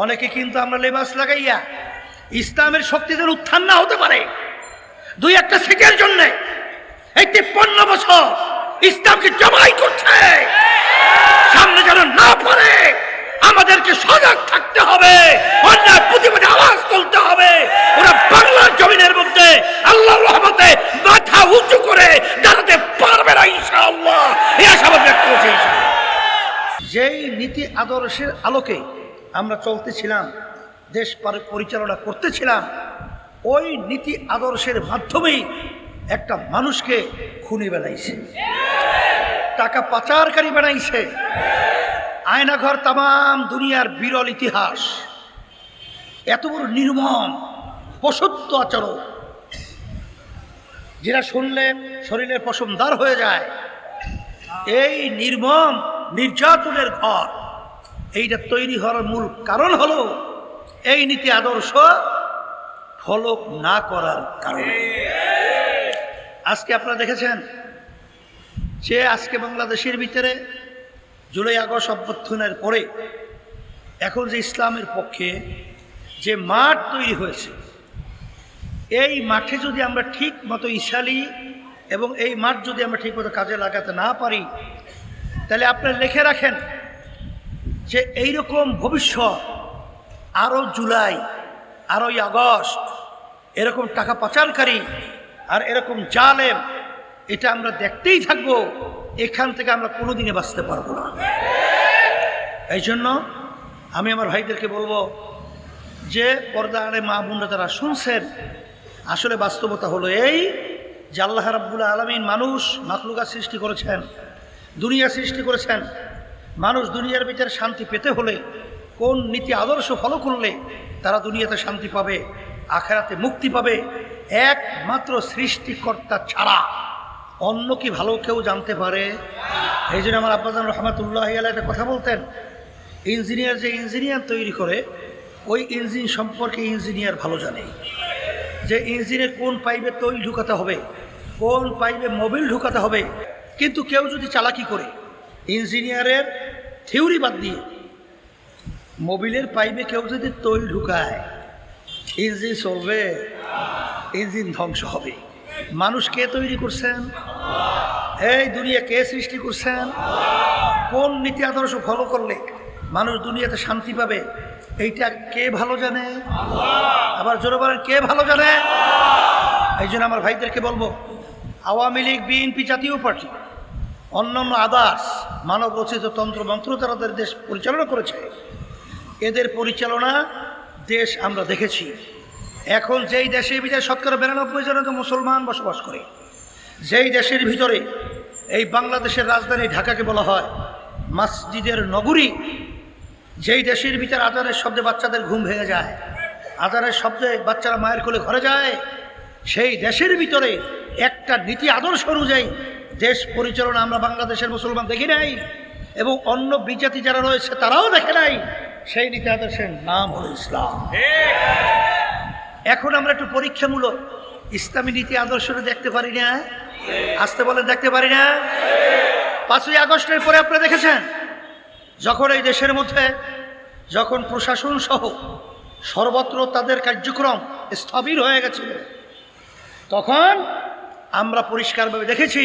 অনেকে কিন্তু আমরা লেবাস লাগাইয়া ইসলামের শক্তি যেন উত্থান না হতে পারে। দুই একটা সিটের জন্য এই তিপ্পান্ন বছর ইসলামকে জমাই করছে। সামনে যেন না পড়ে, আমাদেরকে সজাগ থাকতে হবে, অন্যায় প্রতিবাদে আওয়াজ তুলতে হবে। ওরা বাংলার জমিনের মধ্যে আল্লাহর রহমতে মাথা উঁচু করে দাঁড়াতে পারবে না, ইনশাআল্লাহ। এই আশাবাদ ব্যক্ত করছি। যেই নীতি আদর্শের আলোকে আমরা চলতেছিলাম, দেশ পরিচালনা করতেছিলাম, ওই নীতি আদর্শের মাধ্যমেই একটা মানুষকে খুনি বানাইছে। টাকা পাচারকারী বানাইছে। আয়নাঘর তাম দুনিয়ার বিরল ইতিহাস। এত বড় নির্মম পশুত্ব আচরণ। যেটা শুনলে শরীরের পশমদার হয়ে যায়। এই নির্মম নির্যাতনের ঘর। এইটা তৈরি হওয়ার মূল কারণ হলো এই নীতি আদর্শ ফলো না করার কারণে। আজকে আপনারা দেখেছেন যে আজকে বাংলাদেশের ভিতরে জুলাই আগস্ট অভ্যর্থনের পরে এখন যে ইসলামের পক্ষে যে মাঠ তৈরি হয়েছে, এই মাঠে যদি আমরা ঠিক মতো ইশালি এবং এই মাঠ যদি আমরা ঠিক মতো কাজে লাগাতে না পারি, তাহলে আপনারা লিখে রাখেন যে এইরকম ভবিষ্যৎ, আরও জুলাই আরোই আগস্ট, এরকম টাকা পাচারকারী আর এরকম জালেম, এটা আমরা দেখতেই থাকব, এখান থেকে আমরা কোনোদিনে বাঁচতে পারব না। এই জন্য আমি আমার ভাইদেরকে বলব যে পর্দা আড়ে মা বোনরা তারা শুনছেন, আসলে বাস্তবতা হলো এই যে আল্লাহ রাব্বুল আলমিন মানুষ মাকলুকা সৃষ্টি করেছেন, দুনিয়া সৃষ্টি করেছেন মানুষ দুনিয়ার ভিতরে শান্তি পেতে হলে, কোন নীতি আদর্শ ফলো করলে তারা দুনিয়াতে শান্তি পাবে, আখেরাতে মুক্তি পাবে? একমাত্র সৃষ্টিকর্তা ছাড়া অন্য কি ভালো কেউ জানতে পারে? এই জন্য আমার আব্বাজান রহমাতুল্লাহ একটা কথা বলতেন, ইঞ্জিনিয়ার যে ইঞ্জিনিয়ার তৈরি করে, ওই ইঞ্জিন সম্পর্কে ইঞ্জিনিয়ার ভালো জানে। যে ইঞ্জিনের কোন পাইপে তৈল ঢুকাতে হবে, কোন পাইপে মোবিল ঢুকাতে হবে, কিন্তু কেউ যদি চালাকি করে, ইঞ্জিনিয়ারের থিওরি বাদ দিয়ে। মোবিলের পাইপে কেউ যদি তৈল ঢুকায়, ইঞ্জিন চলবে, ইঞ্জিন ধ্বংস হবে। মানুষ কে তৈরি করছেন? এই দুনিয়া কে সৃষ্টি করছেন? কোন নীতি আদর্শ ফলো করলে মানুষ দুনিয়াতে শান্তি পাবে? এইটা কে ভালো জানে? আবার জোরে বলেন, কে ভালো জানে? এই জন্য আমার ভাইদেরকে বলব, আওয়ামী লীগ, বিএনপি জাতীয় পার্টি অন্যান্য আদার্স মানব রচিত তন্ত্র মন্ত্র তারা তাদের দেশ পরিচালনা করেছে। এদের পরিচালনা দেশ আমরা দেখেছি। এখন যেই দেশে ভিতরে শতকরা বিরানব্বই জন তো মুসলমান বসবাস করে, যেই দেশের ভিতরে এই বাংলাদেশের রাজধানী ঢাকাকে বলা হয় মসজিদের নগরী, যেই দেশের ভিতরে আজানের শব্দে বাচ্চাদের ঘুম ভেঙে যায়, আজানের শব্দে বাচ্চারা মায়ের কোলে ঘরে যায়, সেই দেশের ভিতরে একটা নীতি আদর্শ অনুযায়ী দেশ পরিচালনা আমরা বাংলাদেশের মুসলমান দেখি নাই, এবং অন্য বিজাতি যারা রয়েছে তারাও দেখে নাই, সেই নীতি আদর্শের নাম হলো ইসলাম। এখন আমরা একটু পরীক্ষামূলক ইসলামী নীতি আদর্শটা দেখতে পারি না। আসতে বলেন, দেখতে পারি না? পাঁচই আগস্টের পরে আপনারা দেখেছেন, যখন এই দেশের মধ্যে যখন প্রশাসন সহ সর্বত্র তাদের কার্যক্রম স্থবির হয়ে গেছিল, তখন আমরা পরিষ্কারভাবে দেখেছি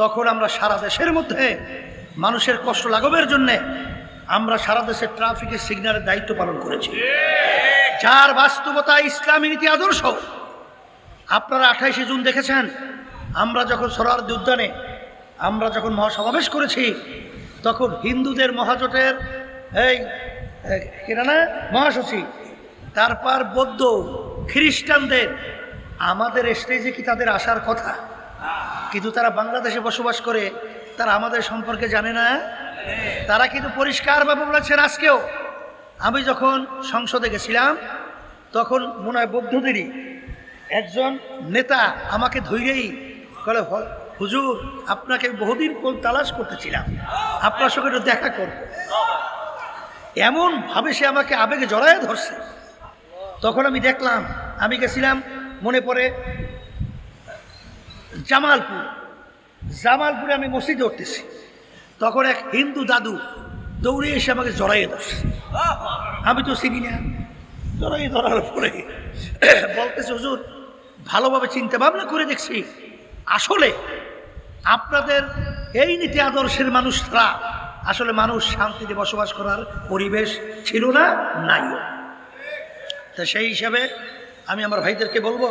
তখন আমরা সারা দেশের মধ্যে মানুষের কষ্ট লাঘবের জন্যে আমরা সারা দেশের ট্রাফিকের সিগন্যালের দায়িত্ব পালন করেছি। যার বাস্তবতা ইসলামী নীতি আদর্শ। আপনারা আঠাইশে জুন দেখেছেন আমরা যখন সরারদি উদ্যানে আমরা যখন মহাসমাবেশ করেছি তখন হিন্দুদের মহাজোটের এই এই, কিনা না মহাসচিব তারপর বৌদ্ধ খ্রিস্টানদের আমাদের স্টেজে কি তাদের আসার কথা? কিন্তু তারা বাংলাদেশে বসবাস করে, তারা আমাদের সম্পর্কে জানে না। তারা কিন্তু পরিষ্কারভাবে বলেছেন আজকেও। আমি যখন সংসদে গেছিলাম, তখন মনে হয় বৌদ্ধদেরই একজন নেতা আমাকে ধৈরেই বলে হুজুর, আপনাকে বহুদিন কোন তালাশ করতেছিলাম। আপনার সঙ্গে একটু দেখা করব। এমন ভাবে সে আমাকে আবেগে জড়ায় ধরছে। তখন আমি দেখলাম, আমি গেছিলাম, মনে পড়ে জামালপুর। জামালপুরে আমি মসজিদে উঠতেছি। তখন এক হিন্দু দাদু দৌড়ে এসে আমাকে জড়াইয়ে ধরছে। আমি তো চিনি না। জড়াইয়ে ধরার পরে বলতেছে, হুজুর, ভালোভাবে চিন্তা ভাবনা করে দেখছি। আসলে আপনাদের এই নীতি আদর্শের মানুষরা আসলে মানুষ শান্তিতে বসবাস করার পরিবেশ ছিল না, নাইও। তা সেই হিসাবে আমি আমার ভাইদেরকে বলব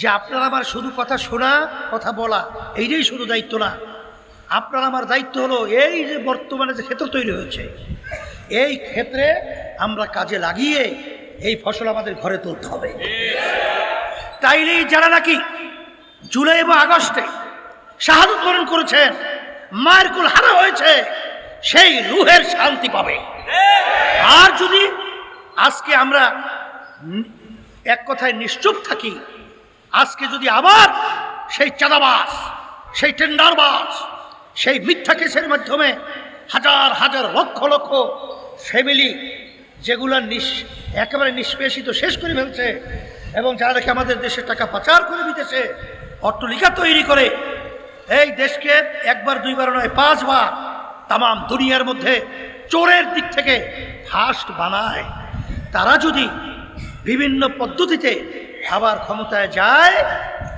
যে আপনারা আমার শুধু কথা শোনা, কথা বলা, এইটাই শুধু দায়িত্ব না। আপনার আমার দায়িত্ব হলো এই যে বর্তমানে যে ক্ষেত্র তৈরি হয়েছে, এই ক্ষেত্রে আমরা কাজে লাগিয়ে এই ফসল আমাদের ঘরে তুলতে হবে। তাইলেই যারা নাকি জুলাই এবং আগস্টে শাহাদত বরণ করেছেন, মায়ের কুল হারা হয়েছে, সেই রুহের শান্তি পাবে। আর যদি আজকে আমরা এক কথায় নিশ্চুপ থাকি আজকে যদি আবার সেই চাঁদাবাস সেই টেন্ডারবাস সেই মিথ্যা কেসের মাধ্যমে হাজার হাজার, লক্ষ লক্ষ ফ্যামিলি যেগুলো নিঃ একেবারে নিষ্পেষিত শেষ করে ফেলছে এবং যারা নাকি আমাদের দেশের টাকা পাচার করে দিতেছে, অট্টলিকা তৈরি করে, এই দেশকে একবার, দুইবার নয়, পাঁচবার তাম দুনিয়ার মধ্যে চোরের দিক থেকে ফার্স্ট বানায়। তারা যদি বিভিন্ন পদ্ধতিতে আবার ক্ষমতায় যায়।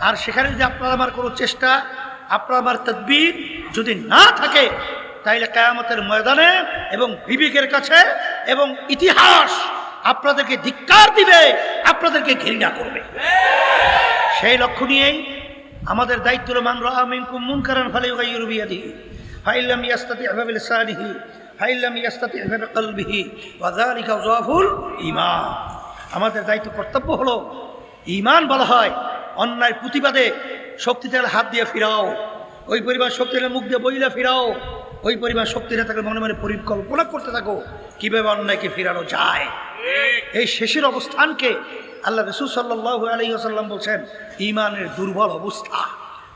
আর সেখানে যদি আপনার আমার কোনো চেষ্টা, আপনার আমার তদবির যদি না থাকে, তাইলে কায়ামতের ময়দানে এবং বিবেকের কাছে এবং ইতিহাস আপনাদেরকে ধিক্কার দিবে, আপনাদেরকে ঘৃণা করবে। সেই লক্ষ্য নিয়েই আমাদের দায়িত্ব মান রাআ মিনকুম মুনকারান ফালিয়ুগাইয়িরু বিয়াদিহি, ফাইল্লাম ইয়াস্তাতি' বিলিসানিহি, ফাইল্লাম ইয়াস্তাতি' বিকলবিহি, ওয়া যালিকা যাফুল ঈমান। আমাদের দায়িত্ব কর্তব্য হলো ঈমান বলা হয়, অন্যায় প্রতিবাদে শক্তিতে হাত দিয়ে ফিরাও, ওই পরিমাণ শক্তি হলে মুখ দিয়ে বইলে ফিরাও, ওই পরিমাণ শক্তি না থাকলে মনে মনে পরিকল্পনা করতে থাকো, কীভাবে অন্যায়কে ফিরানো যায়? এই শেষের অবস্থানকে আল্লাহ রসুল সাল্লাহ আলী আসাল্লাম বলছেন ইমানের দুর্বল অবস্থা।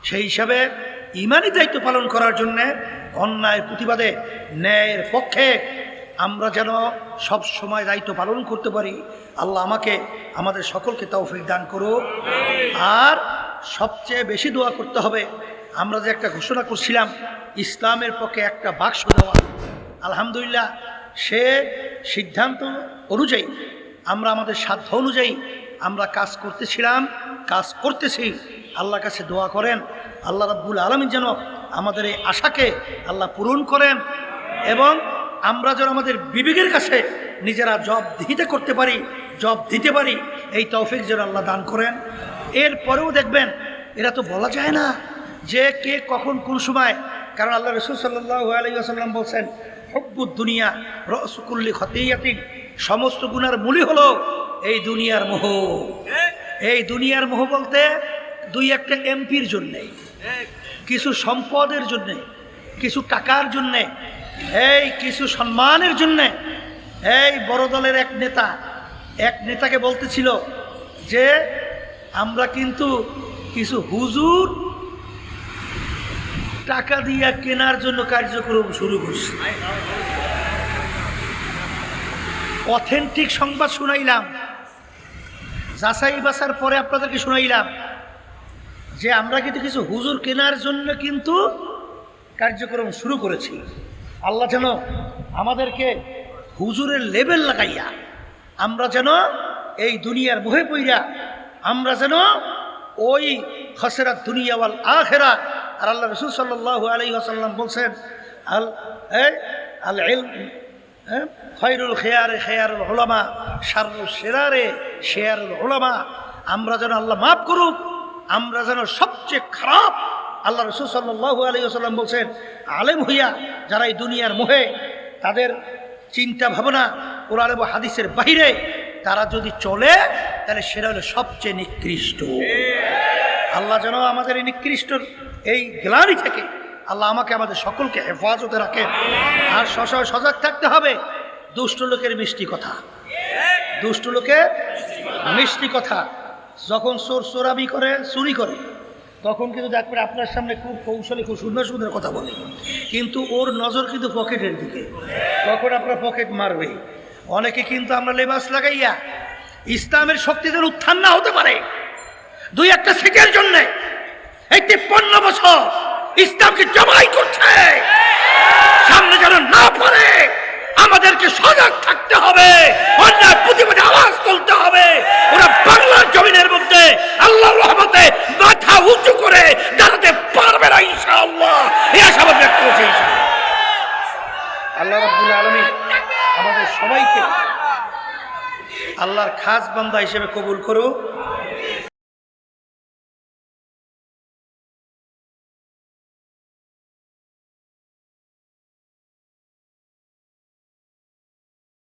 সেই হিসাবে ইমানই দায়িত্ব পালন করার জন্যে অন্যায়ের প্রতিবাদে ন্যায়ের পক্ষে আমরা যেন সব সময় দায়িত্ব পালন করতে পারি। আল্লাহ আমাকে, আমাদের সকলকে তৌফিক দান করুক। আর সবচেয়ে বেশি দোয়া করতে হবে, আমরা যে একটা ঘোষণা করছিলাম, ইসলামের পক্ষে একটা বাক্স দেওয়া। আলহামদুলিল্লাহ, সে সিদ্ধান্ত অনুযায়ী, আমরা আমাদের সাধ্য অনুযায়ী আমরা কাজ করতেছিলাম, কাজ করতেছি। আল্লাহর কাছে দোয়া করেন, আল্লাহ রাব্বুল আলমিন যেন আমাদের এই আশাকে আল্লাহ পূরণ করেন এবং আমরা যেন আমাদের বিবেকের কাছে নিজেরা জব দিতে করতে পারি, জব দিতে পারি, এই তৌফিক যেন আল্লাহ দান করেন। এরপরেও দেখবেন, এরা তো বলা যায় না যে কে কখন কোন সময়, কারণ আল্লাহ রসুল সাল্লাহ আলাইসাল্লাম বলছেন হব্বুদ দুনিয়া রসকুল্লি খতিয়াতিন। সমস্ত গুনার মূলই হলো এই দুনিয়ার মোহ। এই দুনিয়ার মোহ বলতে দুই একটা এমপির জন্যে, কিছু সম্পদের জন্যে, কিছু টাকার জন্যে এই কিছু সম্মানের জন্যে এই বড় দলের এক নেতা, এক নেতাকে বলতেছিল যে, আমরা কিন্তু কিছু হুজুর টাকা দিয়া কেনার জন্য কার্যক্রম শুরু করছি। অথেন্টিক সংবাদ শুনাইলাম। যাচাই বাছার পরে আপনাদেরকে শুনাইলাম যে, আমরা কিন্তু কিছু হুজুর কেনার জন্য কিন্তু কার্যক্রম শুরু করেছি। আল্লাহ যেন আমাদেরকে হুজুরের লেভেল লাগাইয়া, আমরা যেন এই দুনিয়ার মোহে পইরা, আমরা যেন ওই খসেরা দুনিয়াওয়াল আখেরা আর আল্লাহ রসুল সাল্লাহ আলী আসাল্লাম বলছেন, আল আল এল? খৈরুল খেয়ারে খেয়ারুল ওলামা শারুল সেরারে শেয়ারুল ওলামা আমরা যেন আল্লাহ মাফ করুক, আমরা যেন সবচেয়ে খারাপ আল্লাহ রসুল সাল্লাহু আলী আসাল্লাম বলছেন, আলেম হইয়া যারা এই দুনিয়ার মোহে, তাদের চিন্তা ভাবনা, কোরআন এবং হাদিসের বাইরে তারা যদি চলে, তাহলে সেটা হলো সবচেয়ে নিকৃষ্ট। আল্লাহ যেন আমাদের এই নিকৃষ্ট, এই গ্লানি থেকে আল্লাহ আমাকে, আমাদের সকলকে হেফাজতে রাখেন। আর সশয় সজাগ থাকতে হবে। দুষ্ট লোকের মিষ্টি কথা। দুষ্ট লোকের মিষ্টি কথা। যখন চোর চোরাবি করে, চুরি করে তখন কিন্তু দেখবেন আপনার সামনে খুব কৌশলে, খুব সুন্দর সুন্দর কথা বলে। কিন্তু ওর নজর কিন্তু পকেটের দিকে। তখন আপনার পকেট মারবে। অনেকে কিন্তু আমরা লেবাস লাগাইয়া ইসলামের শক্তি যেন উত্থান না হতে পারে। দুই একটা সিটের জন্য এই তিপ্পান্ন বছর ইসলামকে জমাই করছে। সামনে যেন না পারে আমাদেরকে সজাগ থাকতে হবে। অন্যায় প্রতিবাদে আওয়াজ তুলতে হবে। ওরা বাংলার জমিনের মধ্যে আল্লাহর রহমতে মাথা উঁচু করে দাঁড়াতে পারবে না, ইনশাআল্লাহ। এই আশাবাদ ব্যক্ত করছে। আল্লাহ রাব্বুল আলামিন আমাদের সবাইকে আল্লাহর খাস বান্দা হিসেবে কবুল করুক।